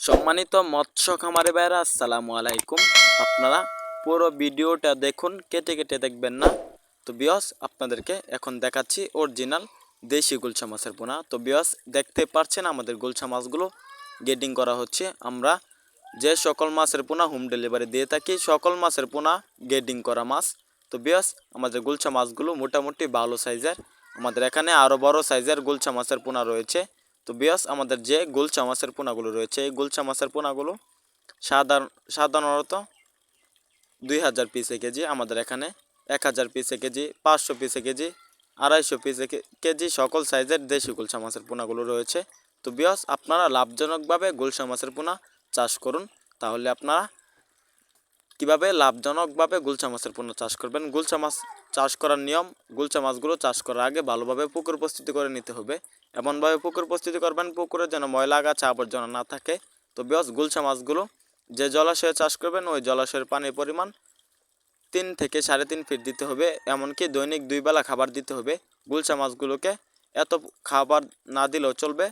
সম্মানিত মৎস্য খামারে ভাইরা আসসালামু আলাইকুম। আপনারা পুরো ভিডিওটা দেখুন, কেটে কেটে দেখবেন না। তো বিয়স আপনাদেরকে এখন দেখাচ্ছি অরিজিনাল দেশি গুলশা মাছের পোনা। তো বিয়স দেখতে পাচ্ছেন আমাদের গুলশা মাছগুলো গেডিং করা হচ্ছে। আমরা যে সকল মাছের পোনা হোম ডেলিভারি দিয়ে থাকি, সকল মাছের পোনা গেডিং করা মাছ। তো বিয়স আমাদের গুলশা মাছগুলো মোটামুটি ভালো সাইজের আমাদের এখানে আরও বড় সাইজের গুলশা মাছের পোনা রয়েছে। তো বিয়াস, আমাদের যে গোলচা মাছের পোনাগুলো রয়েছে, এই গোলচা মাছের পোনাগুলো সাধারণ, সাধারণত দুই হাজার পিসে কেজি, আমাদের এখানে এক হাজার পিসে কেজি, পাঁচশো পিসে কেজি, আড়াইশো পিসে কেজি সকল সাইজের দেশি গুলশা মাছের পোনাগুলো রয়েছে। তো বিয়াস, আপনারা লাভজনকভাবে গুলশা মাছের পোনা চাষ করুন, তাহলে আপনারা কীভাবে লাভজনকভাবে গুলশা মাছের পণ্য চাষ করবেন? গুলশা মাছ চাষ করার নিয়ম গুলশা মাছগুলো চাষ করার আগে ভালোভাবে পুকুর প্রস্তুতি করে নিতে হবে। এমনভাবে পুকুর প্রস্তুতি করবেন, পুকুরে যেন ময়লা আগাছা আবর্জনা না থাকে। তো বেশ গুলশা মাছগুলো যে জলাশয়ে চাষ করবেন, ওই জলাশয়ের পানির পরিমাণ তিন থেকে সাড়ে তিন ফিট দিতে হবে। এমনকি দৈনিক দুই বেলা খাবার দিতে হবে। গুলশা মাছগুলোকে এত খাবার না দিলেও চলবে।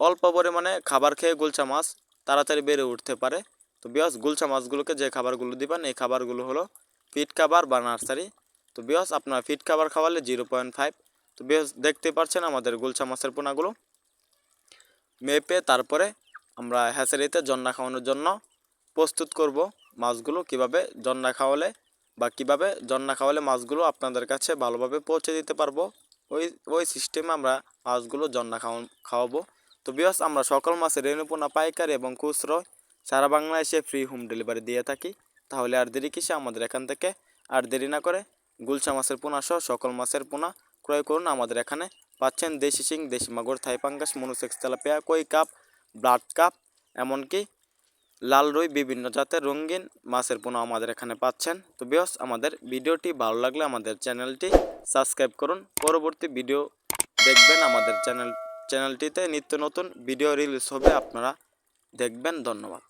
অল্প পরিমাণে খাবার খেয়ে গুলশা মাছ তাড়াতাড়ি বেড়ে উঠতে পারে। তো বিয়স গুলশা মাছগুলোকে যে খাবারগুলো দিবেন, এই খাবারগুলো হলো ফিট খাবার বা নার্সারি। তো বিয়স, আপনার ফিট খাবার খাওয়ালে জিরো পয়েন্ট ফাইভ। তো বেশ দেখতে পাচ্ছেন আমাদের গুলশা মাছের পোনাগুলো। মেপে তারপরে আমরা হ্যাচারিতে জন্না খাওয়ানোর জন্য প্রস্তুত করব মাছগুলো কীভাবে জন্না খাওয়ালে বা কীভাবে জন্না খাওয়ালে মাছগুলো আপনাদের কাছে ভালোভাবে পৌঁছে দিতে পারব। ওই ওই সিস্টেমে আমরা মাছগুলো জন্না খাওয়া খাওয়াবো। তো বিয়াস, আমরা সকল মাছের রেণুপোনা পাইকারি এবং খুচরো সারা বাংলাদেশে ফ্রি হোম ডেলিভারি দিয়ে থাকি। তাহলে আর দেরি কিসে? আমাদের এখান থেকে আর দেরি না করে গুলশা মাছের পোনা সহ সকল মাছের পোনা ক্রয় করুন। আমাদের এখানে পাচ্ছেন দেশি শিং, দেশি মাগুর, থাই পাঙ্গাস, মনুসেক্স তেলাপিয়া, কই কাপ, ব্লাড কাপ, এমনকি লাল রুই, বিভিন্ন জাতের রঙিন মাছের পোনা আমাদের এখানে পাচ্ছেন। তো বিয়স আমাদের ভিডিওটি ভালো লাগলে আমাদের চ্যানেলটি সাবস্ক্রাইব করুন। পরবর্তী ভিডিও দেখবেন আমাদের চ্যানেল, চ্যানেলটিতে নিত্য নতুন ভিডিও রিলিজ হবে। আপনারা দেখবেন। ধন্যবাদ।